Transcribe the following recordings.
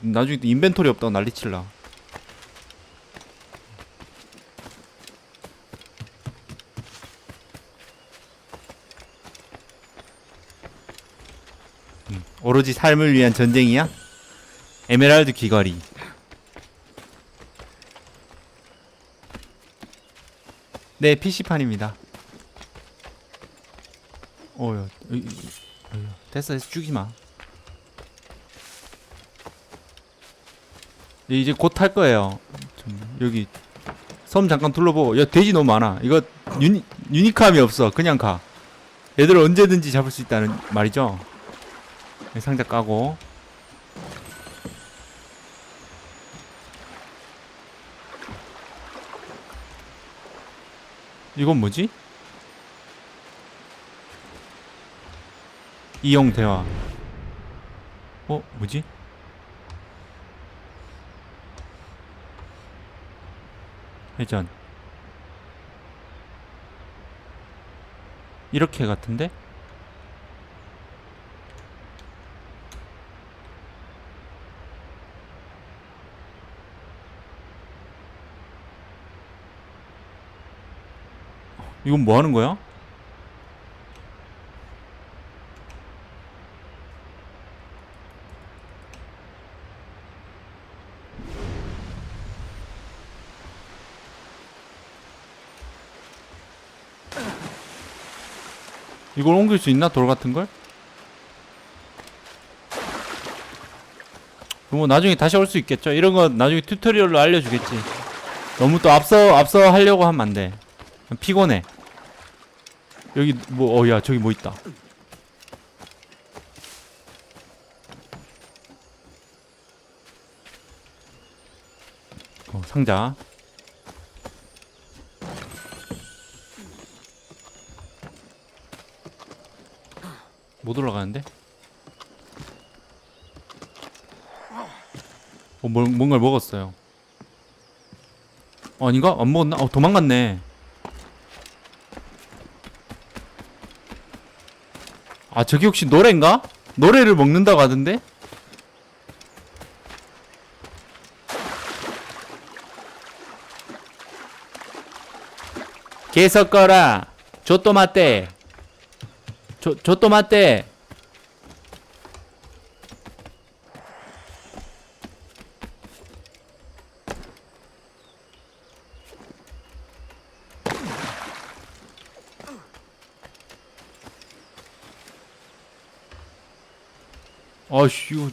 나중에 또 인벤토리 없다고 난리 칠라. 음, 오로지 삶을 위한 전쟁이야? 에메랄드 귀걸이. 네, PC판입니다. 어여, 됐어, 됐어, 죽이지 마. 이제 곧 탈 거예요. 좀 여기 섬 잠깐 둘러보고. 야 돼지 너무 많아. 이거 유니 유니크함이 없어. 그냥 가. 얘들 언제든지 잡을 수 있다는 말이죠. 네, 상자 까고. 이건 뭐지? 이용 대화. 어, 뭐지? 회전. 이렇게 같은데? 이건 뭐 하는 거야? 이걸 옮길 수 있나? 돌 같은 걸? 뭐 나중에 다시 올 수 있겠죠? 이런 거 나중에 튜토리얼로 알려주겠지. 너무 또 앞서 앞서 하려고 하면 안 돼. 피곤해. 여기 뭐 어야 저기 뭐 있다. 어 상자. 못 올라가는데? 어, 뭘, 뭔가를 먹었어요. 어, 아닌가? 안 먹었나? 어, 도망갔네. 아, 저기 혹시 노래인가? 노래를 먹는다고 하던데? 개 섞어라. 조또마떼. 조, 조또마떼. 아씨 이거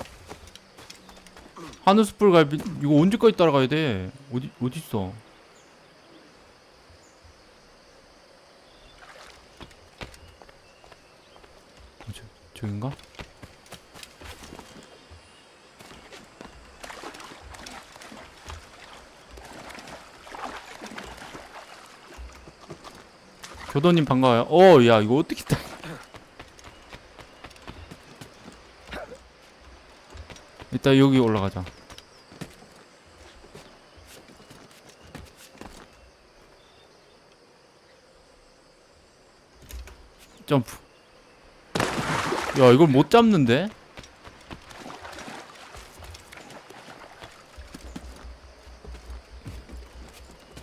하늘 숯불 갈비 이거 언제까지 따라가야 돼? 어디 어디 있어? 어, 저 저긴가? 교도님 반가워요. 어, 야 이거 어떻게 따? 이따 여기 올라가자. 점프. 야, 이걸 못 잡는데?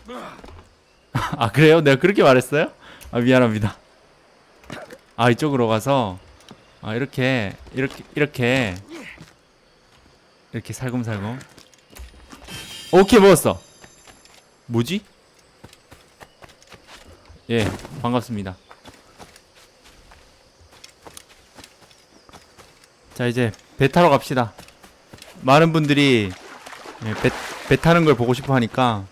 아, 그래요? 내가 그렇게 말했어요? 아, 미안합니다. 아, 이쪽으로 가서 아, 이렇게 이렇게 이렇게 이렇게 살금살금 오케이 먹었어 뭐지? 예 반갑습니다 자 이제 배 타러 갑시다 많은 분들이 예, 배, 배 타는 걸 보고 싶어 하니까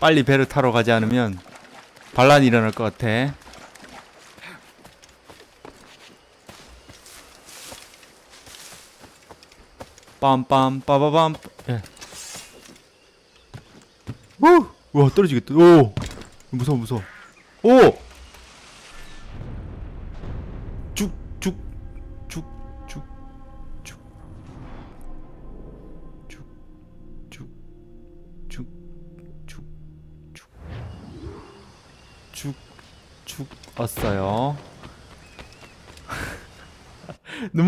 빨리 배를 타러 가지 않으면 반란이 일어날 것 같아 빰빰 빠바밤 예. 우! 와 떨어지겠다 오 무서워 무서워 오!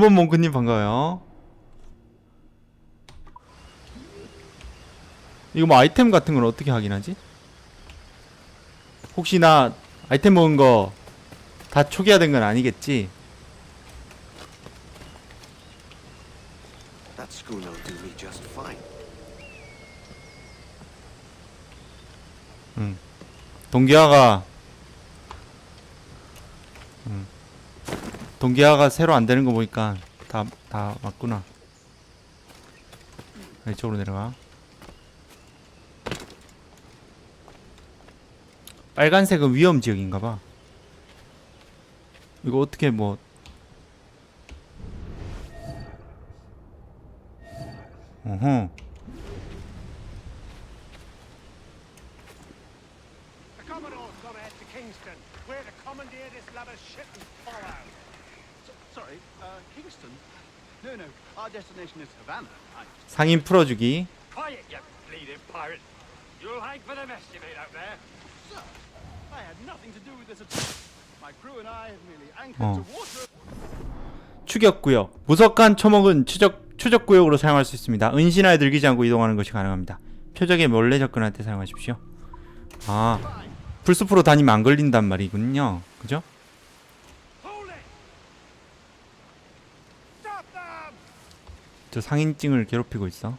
눈먼 몽크님 반가워요. 이거 뭐 아이템 같은 건 어떻게 확인하지? 혹시 나 아이템 먹은 거 다 초기화된 건 아니겠지? Fine. 동기화가 동기화가 새로 안 되는 거 보니까 다 다 맞구나. 아, 이쪽으로 내려가. 빨간색은 위험 지역인가 봐. 이거 어떻게 뭐 어허. The Commodore's gone ahead to Kingston. We're to commandeer this lubber's ship and follow. S- sorry, uh, Kingston? No, no, our destination is Havana. I, 상인 풀어주기. Quiet, you bleeding pirate. You'll hang for the mess you made out there. sir, I had nothing to do with this at all. My crew and Oh. to water. 추격구역. 무석한 초목은 추적, 추적구역으로 사용할 수 있습니다. 은신하에 들기지 않고 이동하는 것이 가능합니다. 표적에 몰래 접근할 때 사용하십시오. 아, 풀숲으로 다니면 안 걸린단 말이군요. 그죠? 저 상인증을 괴롭히고 있어.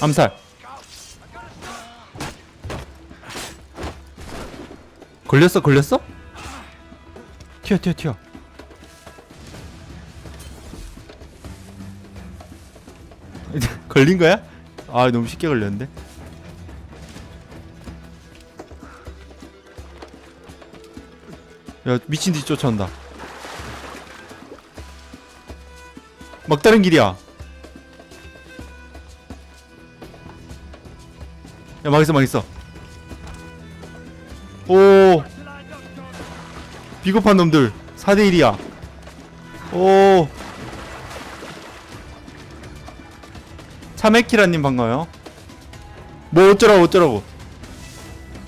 암살. 걸렸어, 걸렸어? 튀어, 튀어, 튀어. 걸린 거야? 아, 너무 쉽게 걸렸는데. 야, 미친 듯이 쫓아온다. 막다른 길이야. 야, 망했어, 망했어. 오, 비겁한 놈들. 4대 1이야. 오. 차메키라님 반가워요. 뭐 어쩌라고, 어쩌라고.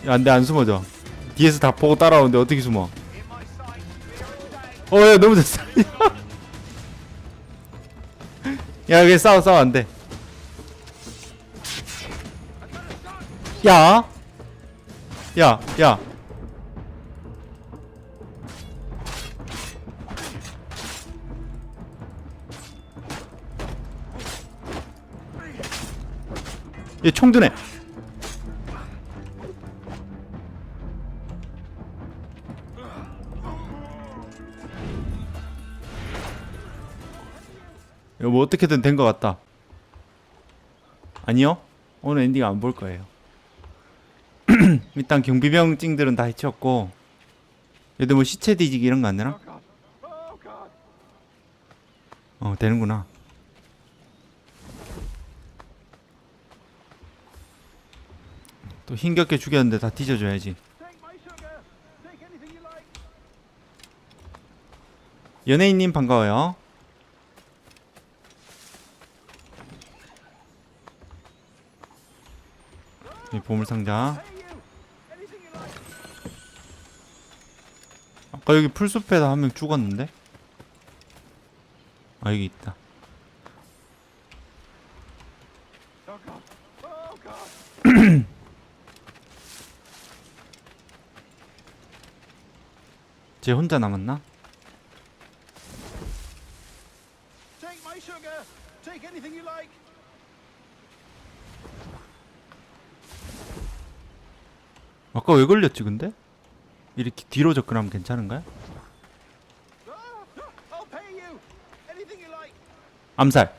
야, 안 돼, 안 숨어져. 뒤에서 다 보고 따라오는데 어떻게 숨어. 어, 야, 너무 됐어. 야, 여기 싸워, 싸워, 안 돼. 야! 야, 야. 얘 총 드네. 이거 뭐 어떻게든 된 것 같다. 아니요. 오늘 엔딩 안 볼 거예요. 일단 경비병 찡들은 다 해치웠고 얘들 뭐 시체 뒤지기 이런 거 안 되나? 어 되는구나 또 힘겹게 죽였는데 다 뒤져줘야지. 연예인님 반가워요 이 보물상자. 아까 여기 풀숲에다 한 명 죽었는데? 아 여기 있다 Oh. Oh. 쟤 혼자 남았나? 아까 왜 걸렸지 근데? 이렇게 뒤로 접근하면 괜찮은가요? 암살.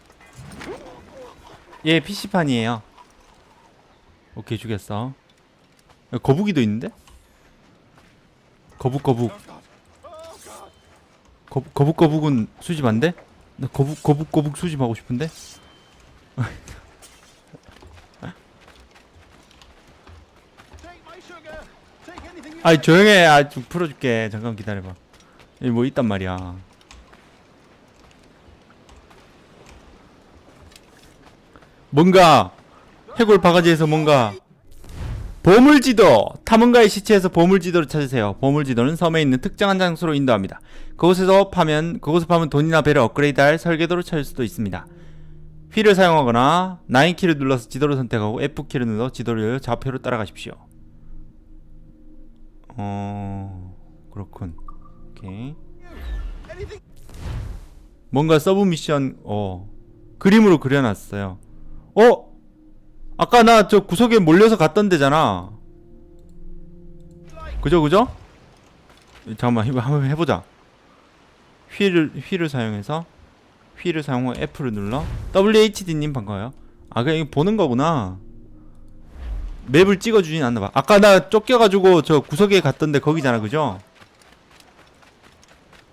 얘 PC판이에요. 오케이, 죽였어. 야, 거북이도 있는데? 거북. 거북, 거북, 거북은 수집 안 돼? 나 거북, 거북, 거북 수집하고 싶은데? Take my sugar. Take anything you 아이. 조용해. 아, 좀 풀어줄게. 잠깐 기다려봐. 여기 뭐 있단 말이야. 뭔가, 해골 바가지에서 뭔가 보물지도! 탐험가의 시체에서 보물지도를 찾으세요. 보물지도는 섬에 있는 특정한 장소로 인도합니다. 그곳에서 파면, 그곳을 파면 돈이나 배를 업그레이드할 설계도를 찾을 수도 있습니다. 휠을 사용하거나 9키를 눌러서 지도를 선택하고 F키를 눌러 지도를 좌표로 따라가십시오. 어... 그렇군. 오케이. 뭔가 서브 미션 어 그림으로 그려놨어요. 어? 아까 나 저 구석에 몰려서 갔던 데잖아. 그죠 그죠? 잠깐만 이거 한번 해보자. 휠을 휠을 사용해서 휠을 사용하고 F를 눌러 WHD님 반가워요. 아 그냥 보는 거구나. 맵을 찍어주진 않나봐. 아까 나 쫓겨가지고 저 구석에 갔던데 거기잖아 그죠?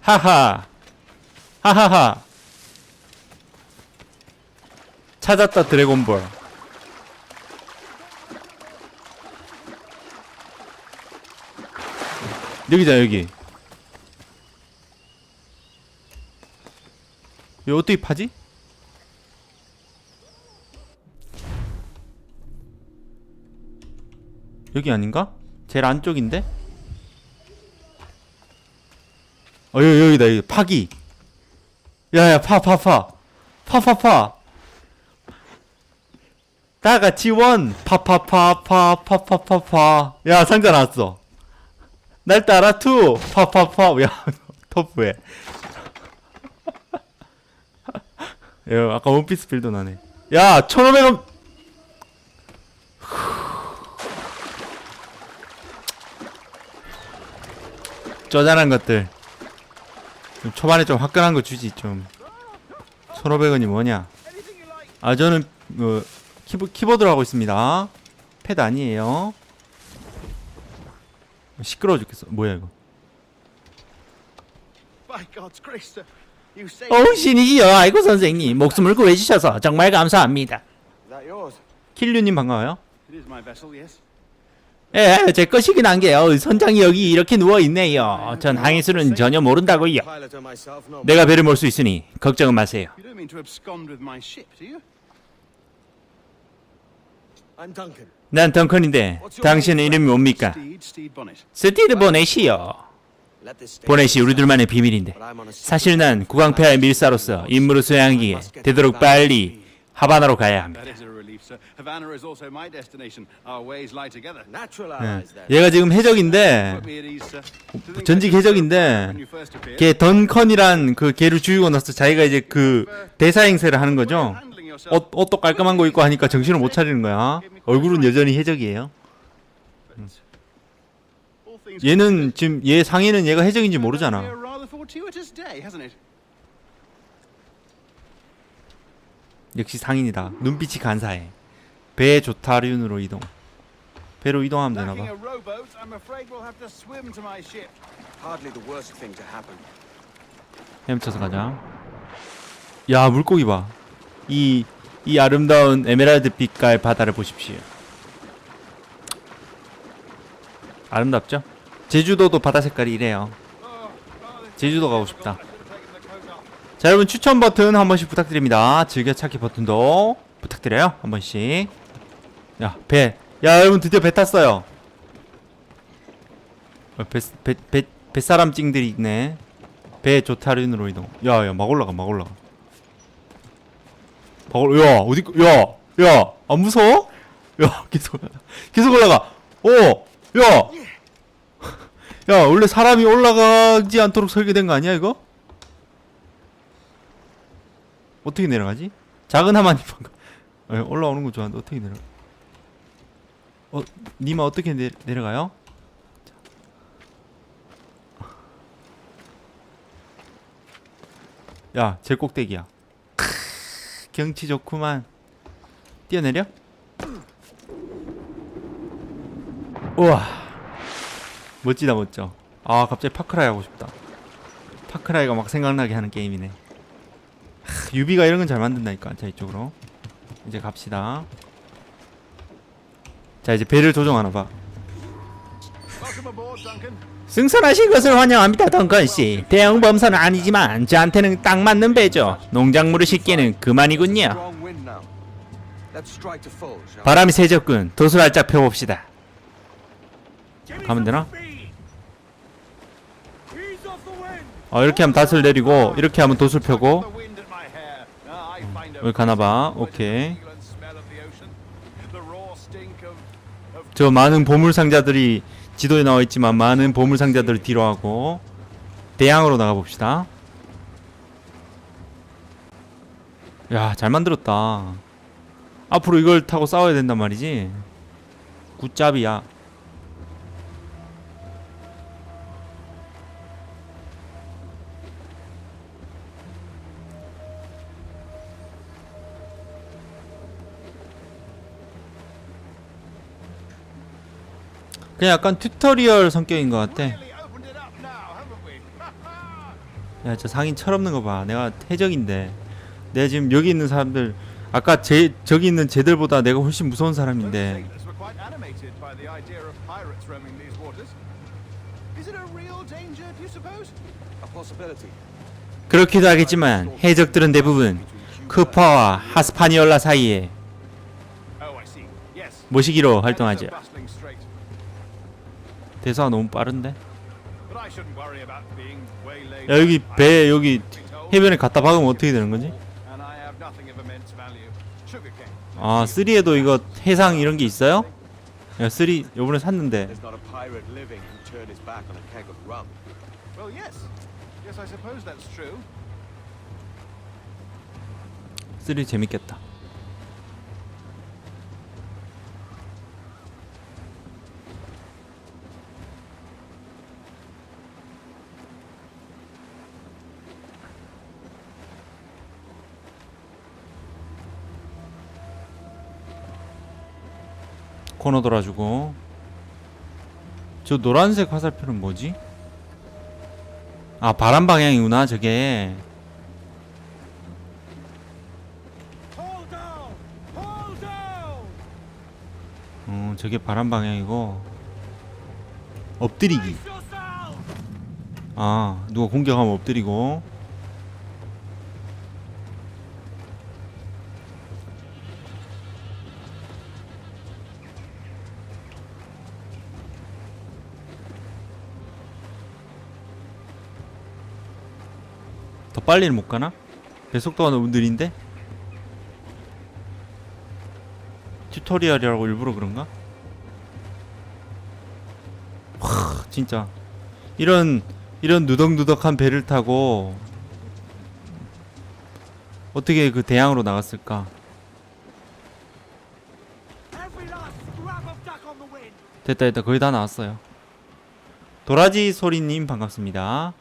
하하 하하하 찾았다 드래곤볼 여기다 여기 이거 어떻게 파지? 여기 아닌가? 제일 안쪽인데? 어 여기 여기다 여기. 파기. 야야 파 파 파. 파 파 파. 다 같이 원. 파파파 파 파 파 파 파. 야 상자 나왔어. 날 따라 투. 파파 파 야 터프해. 야 아까 원피스 빌도 나네. 야 1500원 쪼잔한 것들. 좀 초반에 좀 화끈한 거 주지 좀. 1500원이 뭐냐? 아 저는 그 키보, 키보드로 하고 있습니다. 패드 아니에요. 시끄러워 죽겠어. 뭐야 이거? By God's grace, sir. You saved 어우 신이지요 아이고 선생님. 목숨을 구해주셔서 정말 감사합니다? 킬류님 반가워요 It is my vessel, yes. 예, 제 것이긴 한 게요. 선장이 여기 이렇게 누워 있네요. 전 항해술은 전혀 모른다고요. 내가 배를 몰 수 있으니 걱정은 마세요. 난 덩컨인데 당신은 이름이 뭡니까? 스티드 보넷이요. 보넷이 비밀인데 I'm on a 사실 난 구강폐하의 밀사로서 임무를 수행하기에 되도록 빨리 하바나로 가야 합니다. That sir. Havana is also my destination. Our ways lie together. natural 예. allies then. 얘가 지금 해적인데 Put me at ease, sir. To think 전직 that 해적인데 when you first appeared, 걔 던컨이란 그 걔를 죽이고 나서 자기가 이제 그 대사 행세를 하는 거죠. handling yourself. 옷, 옷도 깔끔한 거 입고 하니까 정신을 못 차리는 거야. 얼굴은 여전히 해적이에요. All things 얘는 지금 얘 상의는 얘가 해적인지 be a 모르잖아. rather fortuitous day, hasn't it? 역시 상인이다. 눈빛이 간사해. 배 조타륜으로 이동. 배로 이동하면 되나 봐. 헤엄쳐서 가자. 야 물고기 봐. 이 이 아름다운 에메랄드 빛깔 바다를 보십시오. 아름답죠? 제주도도 바다 색깔이 이래요. 제주도 가고 싶다. 자 여러분 추천 버튼 한 번씩 부탁드립니다. 즐겨찾기 버튼도 부탁드려요. 한 번씩. 야 배. 야 여러분 드디어 배 탔어요. 어, 배, 배, 배, 뱃사람 찡들이 있네. 배 조타륜으로 이동. 야 야 막 올라가 막 올라가. 막 올라. 야 어디 야 야 안 무서워? 야 계속 계속 올라가. 오 야. 야 원래 사람이 올라가지 않도록 설계된 거 아니야 이거? 어떻게 내려가지? 작은 하마님 방금 에, 올라오는 거 좋아하는데 어떻게 내려? 어 니마 어떻게 내, 내려가요? 야, 제 꼭대기야. 경치 좋구만. 뛰어내려? 우와. 멋지다, 멋져. 아, 갑자기 파크라이 하고 싶다. 파크라이가 막 생각나게 하는 게임이네. 하, 유비가 이런 건 잘 만든다니까. 자, 이쪽으로. 이제 갑시다. 자, 이제 배를 조정하나 봐. 승선하신 것을 환영합니다, 덩컨 씨. 대형 범선은 아니지만 저한테는 딱 맞는 배죠. 농작물을 싣기에는 그만이군요. 바람이 세졌군. 도수를 활짝 펴봅시다. 가면 되나? 어 이렇게 하면 닷을 내리고 이렇게 하면 돛을 펴고 여기 가나봐. 오케이. in the feel and smell of the ocean. The raw stink of, of 저 많은 보물 상자들이 지도에 나와 있지만 많은 보물 상자들을 뒤로 하고 대양으로 나가 봅시다. 야, 잘 만들었다. 앞으로 이걸 타고 싸워야 된단 말이지. 굿잡이야. 그냥 약간 튜토리얼 성격인 것 같아. 야, 저 상인 철없는 거 봐. 내가 해적인데. 내가 지금 여기 있는 사람들, 아까 제, 저기 있는 쟤들보다 내가 훨씬 무서운 사람인데. 그렇기도 하겠지만, 해적들은 대부분 쿠퍼와 하스파니올라 사이에 Oh. 모시기로 활동하죠. 대사가 너무 빠른데? 야, 여기 배, 여기. 해변에 갖다 박으면 어떻게 되는 거지? 아, 3에도 이거 해상 이런 게 있어요? 야, 3 요번에 샀는데. Living who turned his back on a keg of rum. Well, yes. Yes, I suppose that's true. 3 재밌겠다. 코너 돌아주고 저 노란색 화살표는 뭐지? 아 바람 방향이구나 저게. 어, 저게 바람 방향이고 엎드리기. 아, 누가 공격하면 엎드리고. 빨리는 못 가나? 배속도가 너무 느린데? 튜토리얼이라고 일부러 그런가? 와, 진짜 이런 이런 누덕누덕한 배를 타고 어떻게 그 대양으로 나갔을까? 됐다 됐다 거의 다 나왔어요. 도라지 소리님 반갑습니다.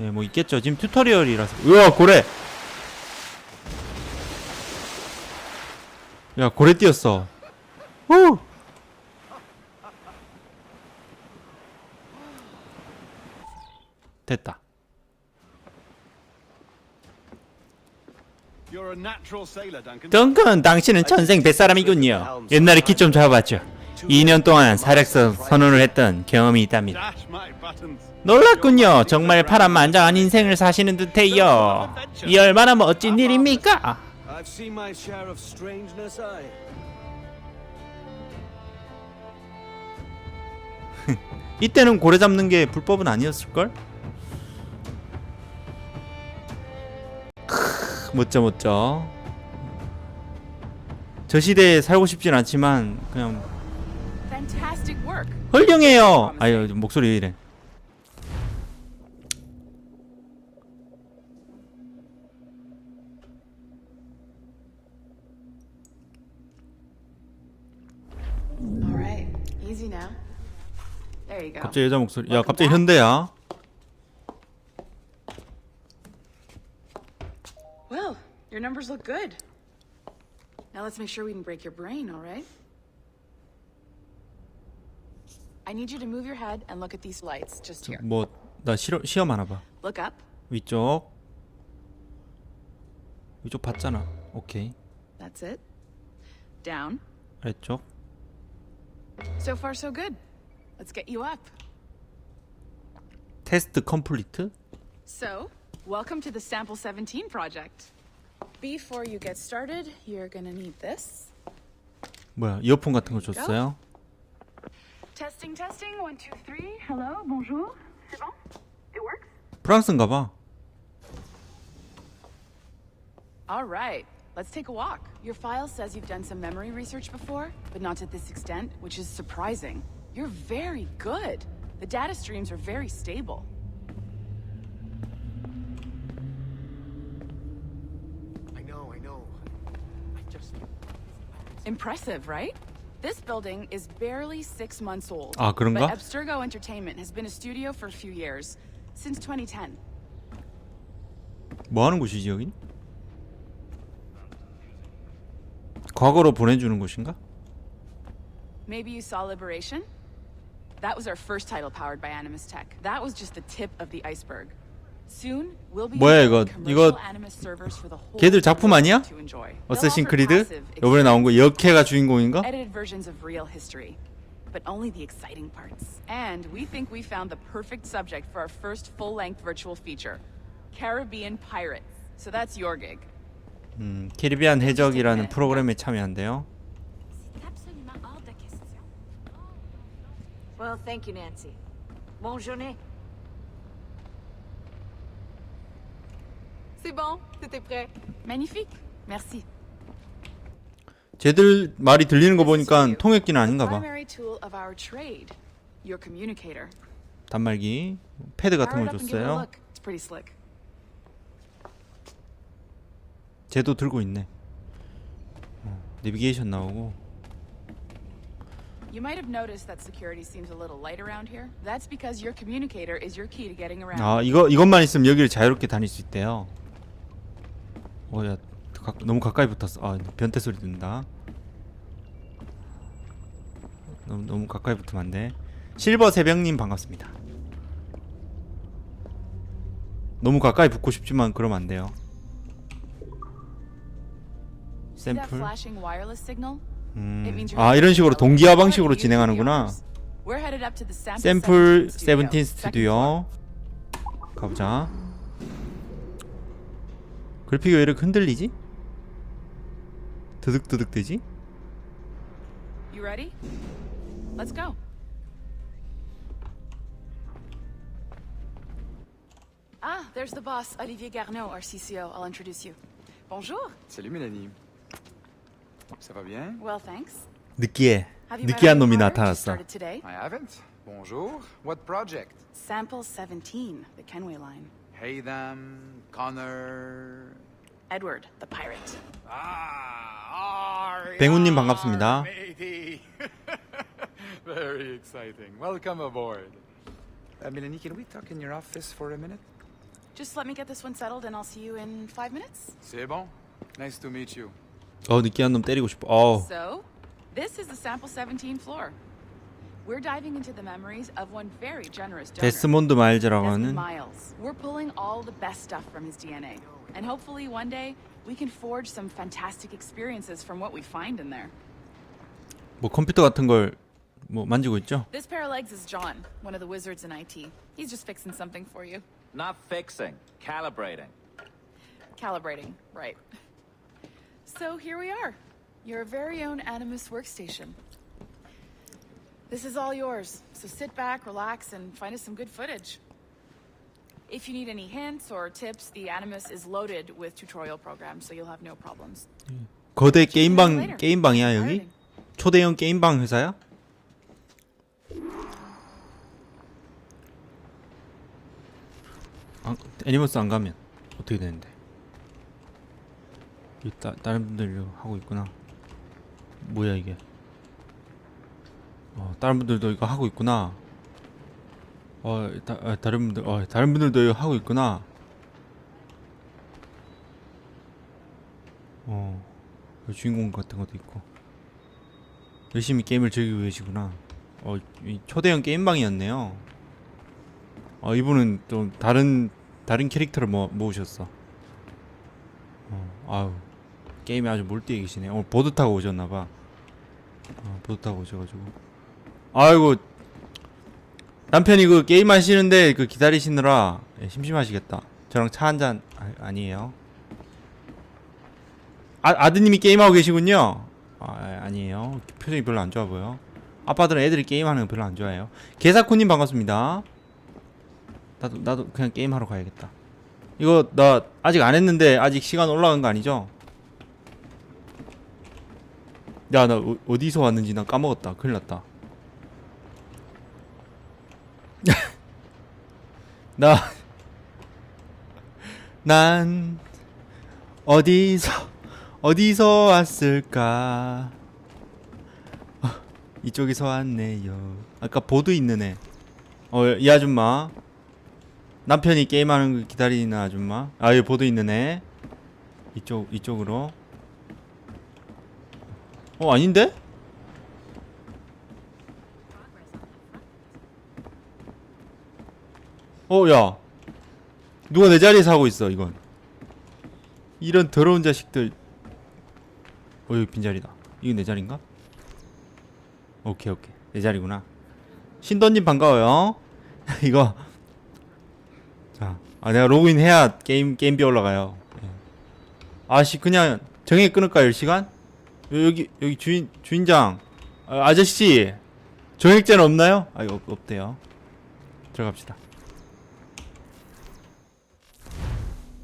예, 뭐 있겠죠. 지금 튜토리얼이라서. 우와 고래. 야 고래 뛰었어. 후. 됐다. You're a natural sailor, Duncan. 덩컨 당신은 천생 뱃사람이군요. 옛날에 키좀 잡아봤죠. 2년 동안 사력서 선언을 했던 경험이 있답니다. 놀랐군요. 정말 파란만장한 인생을 사시는 듯해요. 이 얼마나 멋진 일입니까? 이때는 고래 잡는 게 불법은 아니었을걸? 크, 멋져 멋져. 저 시대에 살고 싶진 않지만 그냥 Fantastic work. 훌륭해요. 아유 목소리 왜 이래? All right, easy now. There you go. 갑자기 여자 목소리. 야 갑자기 현대야. Well, your numbers look good. Now let's make sure we can break your brain, all right? I need you to move your head and look at these lights just here. 뭐 나 시험 시험 하나 봐. Look up. 위쪽. 위쪽 봤잖아. 오케이. That's it. Down. 아래쪽. So far, so good. Let's get you up. 테스트 컴플리트. So, welcome to the Sample 17 project. Before you get started, you're gonna need this. 뭐야 이어폰 같은 거 줬어요? Testing, testing. One, two, three. Hello, bonjour. C'est bon? It works? 프랑스인가 봐. All right. Let's take a walk. Your file says you've done some memory research before, but not to this extent, which is surprising. You're very good. The data streams are very stable. I know, I know. I just. Impressive, right? This building is barely six months old. 아, 그런가? But Abstergo Entertainment has been a studio for a few years, since 2010. 뭐 하는 곳이지 여긴? 과거로 보내주는 곳인가? Maybe you saw Liberation? That was our first title powered by Animus Tech. That was just the tip of the iceberg. Soon, we'll be 뭐야, 이거? commercial 이거 Animus servers for the whole 걔들 작품 world 아니야? to enjoy. They'll 어쌔신 크리드? 요번에 나온 거 역해가 주인공인가? edited versions of real history, but only the exciting parts. And we think we found the perfect subject for our first full-length virtual feature, Caribbean Pirates. So that's your gig. 음, 캐리비안 해적이라는 프로그램에 참여한대요. Well, thank you, Nancy. Bonne journée. C'est bon, c'était prêt. Magnifique. Merci. 쟤들 말이 들리는 거 보니까 통역기는 아닌가 봐. primary tool of our trade, your communicator. 단말기, 패드 같은 걸 줬어요. It's pretty slick. 쟤도 들고 있네. 어, 내비게이션 나오고. You might have noticed that security seems a little light around here. That's because your communicator is your key to getting around. 아 이거 이것만 있으면 여기를 자유롭게 다닐 수 있대요. 어야 너무 가까이 붙었어. 아 변태 소리 든다. 너무 너무 가까이 붙으면 안 돼. 실버 새벽님 반갑습니다. 너무 가까이 붙고 싶지만 그러면 안 돼요. 샘플. 음. 아 이런 식으로 동기화 방식으로 진행하는구나. 샘플 17 세븐틴. 스튜디오 가보자. 그래픽이 왜 이렇게 흔들리지? 드득드득 되지? You ready? Let's go. Ah, there's the boss, Olivier Garneau, our CCO. I'll introduce you. Bonjour. Salut Mélanie. Ça va bien? Well, thanks. 느끼해. 느끼한 놈이 나타났어. I haven't. Bonjour. What project? Sample 17, the Kenway line. Hey them, Connor. Edward, the pirate. Ah, Arya, 뱅우님 반갑습니다. matey. Very exciting. Welcome aboard. Uh, Mélanie, can we talk in your office for a minute? Just let me get this one settled and I'll see you in five minutes. C'est bon. Nice to meet you. 어 느끼한 놈 때리고 싶어. 어 So, this is the Sample 17 floor. We're diving into the memories of one very generous donor. 데스몬드 마일즈라고 Desmond 하는 Miles. We're pulling all the best stuff from his DNA. And hopefully one day we can forge some fantastic experiences from what we find in there. 뭐 컴퓨터 같은 걸 뭐 만지고 있죠? This pair of legs is John, one of the wizards in IT. He's just fixing something for you. Not fixing, calibrating. Calibrating, right. So here we are, your very own Animus workstation. This is all yours, so sit back, relax, and find us some good footage. If you need any hints or tips, the Animus is loaded with tutorial programs, so you'll have no problems. 거대 Later. 게임방 게임방이야 여기? Pirating. 초대형 게임방 회사야? 아, 애니머스 안 가면 어떻게 되는데? 이 따, 다른 분들 이거 하고 있구나. 뭐야 이게? 어, 다른 분들도 이거 하고 있구나. 어, 다, 아, 다른 분들, 어, 다른 분들도 이거 하고 있구나. 어, 주인공 같은 것도 있고. 열심히 게임을 즐기고 계시구나. 어, 이 초대형 게임방이었네요. 어, 이분은 좀 다른 다른 캐릭터를 모, 모으셨어. 어, 아유, 게임에 아주 몰두해 계시네. 오늘 보드 타고 오셨나봐. 어, 보드 타고 오셔가지고. 아이고, 남편이 그 게임 하시는데 그 기다리시느라 예, 심심하시겠다. 저랑 차 한잔 아, 아니에요. 아, 아드님이 게임하고 계시군요. 아, 아니에요. 표정이 별로 안 좋아 보여. 아빠들은 애들이 게임하는 거 별로 안 좋아해요. 개사쿠님 반갑습니다. 나도 나도 그냥 게임하러 가야겠다. 이거 나 아직 안 했는데 아직 시간 올라간 거 아니죠? 야 나 어디서 왔는지 나 까먹었다. 큰일 났다. 나 난 어디서 어디서 왔을까? 어, 이쪽에서 왔네요. 아까 보드 있는 애. 어, 이 아줌마. 남편이 게임하는 거 기다리는 아줌마. 아, 여기 보드 있는 애. 이쪽 이쪽으로. 어, 아닌데? 어, 야. 누가 내 자리에서 하고 있어, 이건. 이런 더러운 자식들. 어, 여기 빈자리다. 이건 내 자리인가? 오케이, 오케이. 내 자리구나. 신던님 반가워요. 이거. 자, 아, 내가 로그인 해야 게임, 게임비 올라가요. 예. 아씨, 그냥 정해 끊을까요, 시간? 여기, 여기 주인, 주인장. 아, 아저씨. 정액제는 없나요? 아, 이거 없, 없대요. 들어갑시다.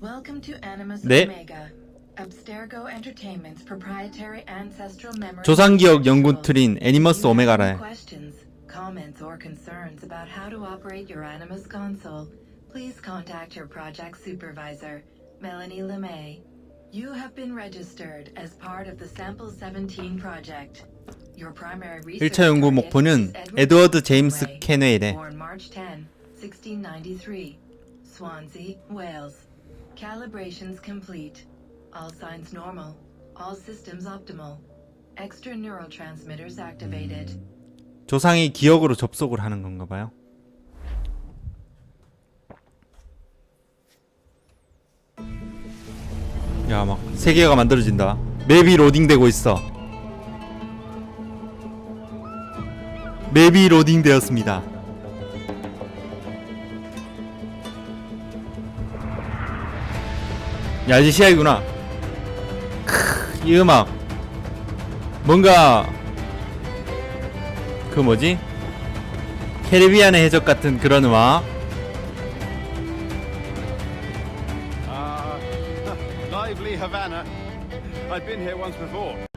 Welcome to Animus 네. Omega, Abstergo Entertainment's proprietary ancestral memory. 조상기억 연구 틀인 애니머스 If you have 오메가래. any questions, comments, or concerns about how to operate your Animus console, please contact your project supervisor, Melanie LeMay. You have been registered as part of the Sample 17 project. Your primary research 1차 연구 target 목표는 is Edward 에드워드 제임스 Conway, 케네이래. Born March 10, 1693, Swansea, Wales. Calibrations complete. All signs normal. All systems optimal. Extra neurotransmitters activated. 조상이 기억으로 접속을 하는 건가 봐요. 야, 막 세계가 만들어진다. 맵이 로딩되고 있어. 맵이 로딩되었습니다. 야, 이제 시작이구나. 크, 이 음악. 뭔가 그 뭐지? 캐리비안의 해적 같은 그런 음악. Ah, lively Havana. I've been here once before.